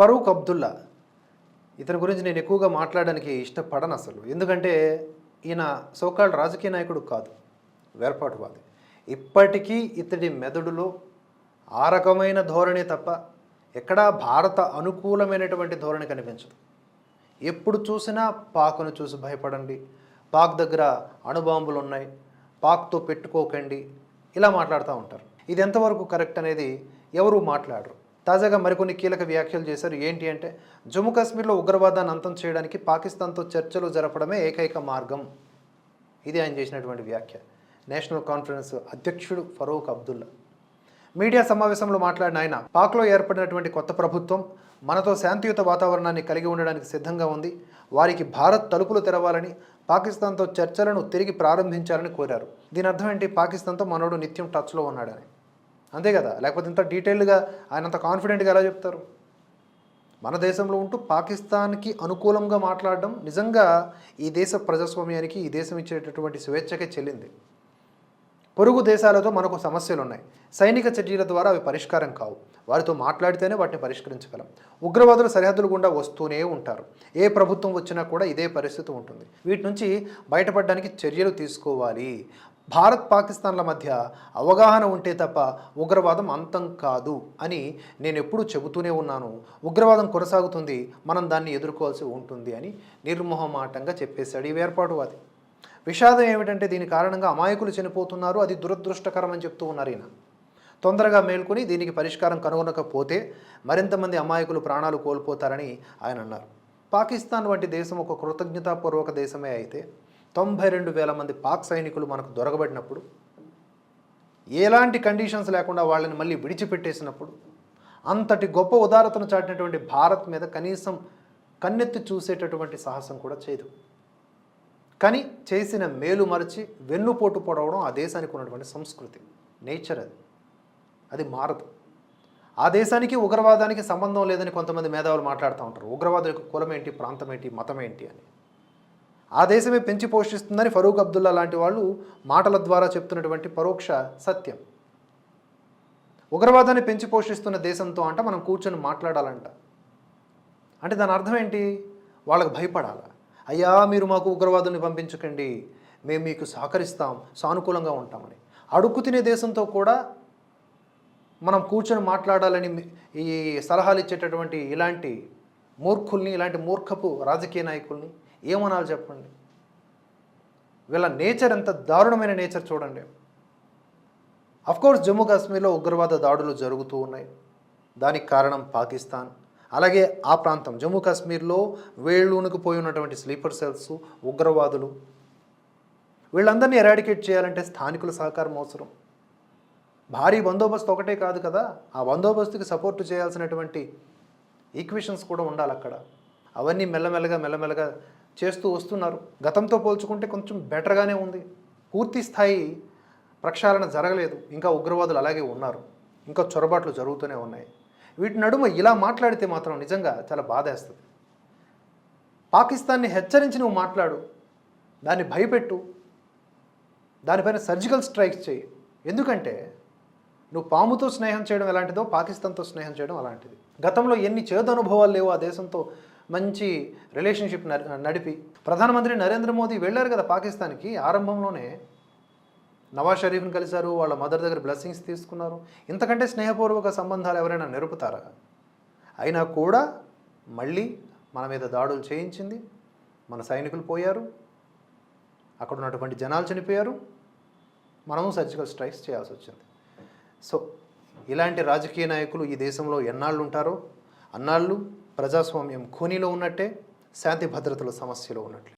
ఫరూక్ అబ్దుల్లా. ఇతని గురించి నేను ఎక్కువగా మాట్లాడడానికి ఇష్టపడను అసలు. ఎందుకంటే ఈయన సోకాల్డ్ రాజకీయ నాయకుడు కాదు వేర్పాటువాది. ఇప్పటికీ ఇతడి మెదడులో ఆ రకమైన ధోరణి తప్ప ఎక్కడా భారత అనుకూలమైనటువంటి ధోరణి కనిపించదు. ఎప్పుడు చూసినా పాక్ను చూసి భయపడండి. పాక్ దగ్గర అణుబాంబులు ఉన్నాయి పాక్తో పెట్టుకోకండి. ఇలా మాట్లాడుతూ ఉంటారు. ఇది ఎంతవరకు కరెక్ట్ అనేది ఎవరు మాట్లాడరు. తాజాగా మరికొన్ని కీలక వ్యాఖ్యలు చేశారు. ఏంటి అంటే జమ్మూ కాశ్మీర్లో ఉగ్రవాదాన్ని అంతం చేయడానికి పాకిస్తాన్తో చర్చలు జరపడమే ఏకైక మార్గం. ఇది ఆయన చేసినటువంటి వ్యాఖ్య. నేషనల్ కాన్ఫరెన్స్ అధ్యక్షుడు ఫరూక్ అబ్దుల్లా. మీడియా సమావేశంలో మాట్లాడిన ఆయన పాక్లో ఏర్పడినటువంటి కొత్త ప్రభుత్వం మనతో శాంతియుత వాతావరణాన్ని కలిగి ఉండడానికి సిద్ధంగా ఉంది. వారికి భారత్ తలుపులు తెరవాలని పాకిస్తాన్తో చర్చలను తిరిగి ప్రారంభించాలని కోరారు. దీని అర్థం ఏంటి? పాకిస్తాన్తో మనోడు నిత్యం టచ్లో ఉన్నాడని. అంతే కదా. లేకపోతే ఇంత డీటెయిల్డ్గా ఆయన అంత కాన్ఫిడెంట్గా ఎలా చెప్తారు? మన దేశంలో ఉంటూ పాకిస్తాన్కి అనుకూలంగా మాట్లాడడం నిజంగా ఈ దేశ ప్రజాస్వామ్యానికి ఈ దేశం ఇచ్చేటటువంటి స్వేచ్ఛకే చెల్లింది. పొరుగు దేశాలతో మనకు సమస్యలు ఉన్నాయి సైనిక చర్యల ద్వారా అవి పరిష్కారం కావు. వారితో మాట్లాడితేనే వాటిని పరిష్కరించగలం. ఉగ్రవాదులు సరిహద్దులు గుండా వస్తూనే ఉంటారు. ఏ ప్రభుత్వం వచ్చినా కూడా ఇదే పరిస్థితి ఉంటుంది. వీటి నుంచి బయటపడడానికి చర్యలు తీసుకోవాలి. భారత్ పాకిస్తాన్ల మధ్య అవగాహన ఉంటే తప్ప ఉగ్రవాదం అంతం కాదు అని నేను ఎప్పుడూ చెబుతూనే ఉన్నాను. ఉగ్రవాదం కొనసాగుతుంది మనం దాన్ని ఎదుర్కోవాల్సి ఉంటుంది అని నిర్మోహమాటంగా చెప్పేశాడు ఈ వేర్పాటువాది విషాదం ఏమిటంటే దీని కారణంగా అమాయకులు చనిపోతున్నారు అది దురదృష్టకరం అని చెప్తూ ఉన్నారు ఈయన. తొందరగా మేల్కొని దీనికి పరిష్కారం కనుగొనకపోతే మరింతమంది అమాయకులు ప్రాణాలు కోల్పోతారని ఆయన అన్నారు. పాకిస్తాన్ వంటి దేశం ఒక కృతజ్ఞతాపూర్వక దేశమే అయితే తొంభై రెండు వేల మంది పాక్ సైనికులు మనకు దొరకబడినప్పుడు ఎలాంటి కండిషన్స్ లేకుండా వాళ్ళని మళ్ళీ విడిచిపెట్టేసినప్పుడు అంతటి గొప్ప ఉదారతను చాటినటువంటి భారత్ మీద కనీసం కన్నెత్తి చూసేటటువంటి సాహసం కూడా చేయదు. కానీ చేసిన మేలు మరచి వెన్నుపోటు పొడవడం ఆ దేశానికి ఉన్నటువంటి సంస్కృతి నేచర్ అది. అది మారదు. ఆ దేశానికి ఉగ్రవాదానికి సంబంధం లేదని కొంతమంది మేధావులు మాట్లాడుతూ ఉంటారు. ఉగ్రవాదులకు కులం ఏంటి ప్రాంతం ఏంటి మతం ఏంటి అని. ఆ దేశమే పెంచి పోషిస్తుందని ఫరూక్ అబ్దుల్లా లాంటి వాళ్ళు మాటల ద్వారా చెప్తున్నటువంటి పరోక్ష సత్యం. ఉగ్రవాదాన్ని పెంచి పోషిస్తున్న దేశంతో అంట మనం కూర్చొని మాట్లాడాలంట. అంటే దాని అర్థం ఏంటి? వాళ్ళకు భయపడాలా? అయ్యా మీరు మాకు ఉగ్రవాదుల్ని పంపించకండి. మేము మీకు సహకరిస్తాం సానుకూలంగా ఉంటామని. అడుక్కు తినే దేశంతో కూడా మనం కూర్చొని మాట్లాడాలని ఈ సలహాలు ఇచ్చేటటువంటి ఇలాంటి మూర్ఖుల్ని ఇలాంటి మూర్ఖపు రాజకీయ నాయకుల్ని ఏమనాలి చెప్పండి? వీళ్ళ నేచర్ ఎంత దారుణమైన నేచర్ చూడండి. అఫ్కోర్స్ జమ్మూ కాశ్మీర్లో ఉగ్రవాద దాడులు జరుగుతూ ఉన్నాయి. దానికి కారణం పాకిస్తాన్. అలాగే ఆ ప్రాంతం జమ్మూ కాశ్మీర్లో వేళ్ళూనుకు పోయి ఉన్నటువంటి స్లీపర్ సెల్స్ ఉగ్రవాదులు. వీళ్ళందరినీ ఎరాడికేట్ చేయాలంటే స్థానికుల సహకారం అవసరం. భారీ బందోబస్తు ఒకటే కాదు కదా? ఆ బందోబస్తుకి సపోర్ట్ చేయాల్సినటువంటి ఈక్వేషన్స్ కూడా ఉండాలి అక్కడ. అవన్నీ మెల్లమెల్లగా మెల్లమెల్లగా చేస్తూ వస్తున్నారు. గతంతో పోల్చుకుంటే కొంచెం బెటర్గానే ఉంది. పూర్తి స్థాయి ప్రక్షాళన జరగలేదు. ఇంకా ఉగ్రవాదులు అలాగే ఉన్నారు. ఇంకా చొరబాట్లు జరుగుతూనే ఉన్నాయి. వీటి నడుమ ఇలా మాట్లాడితే మాత్రం నిజంగా చాలా బాధేస్తుంది. పాకిస్తాన్ని హెచ్చరించి నువ్వు మాట్లాడు. దాన్ని భయపెట్టు. దానిపైన సర్జికల్ స్ట్రైక్స్ చేయి. ఎందుకంటే నువ్వు పాముతో స్నేహం చేయడం ఎలాంటిదో పాకిస్తాన్తో స్నేహం చేయడం అలాంటిది. గతంలో ఎన్ని చేదు అనుభవాలు లేవో ఆ దేశంతో మంచి రిలేషన్షిప్ నడిపి ప్రధానమంత్రి నరేంద్ర మోదీ వెళ్ళారు కదా పాకిస్తాన్కి. ఆరంభంలోనే నవాజ్ షరీఫ్ని కలిశారు వాళ్ళ మదర్ దగ్గర బ్లెస్సింగ్స్ తీసుకున్నారు. ఇంతకంటే స్నేహపూర్వక సంబంధాలు ఎవరైనా నిరుపుతారా? అయినా కూడా మళ్ళీ మన మీద దాడులు చేయించింది మన సైనికులు పోయారు అక్కడ ఉన్నటువంటి జనాలు చనిపోయారు. మనము సర్జికల్ స్ట్రైక్స్ చేయాల్సి వచ్చింది. సో ఇలాంటి రాజకీయ నాయకులు ఈ దేశంలో ఎన్నాళ్ళు ఉంటారో అన్నాళ్ళు ప్రజాస్వామ్యం ఖూనీలో ఉన్నట్టే శాంతి భద్రతల సమస్యలో ఉన్నట్లే.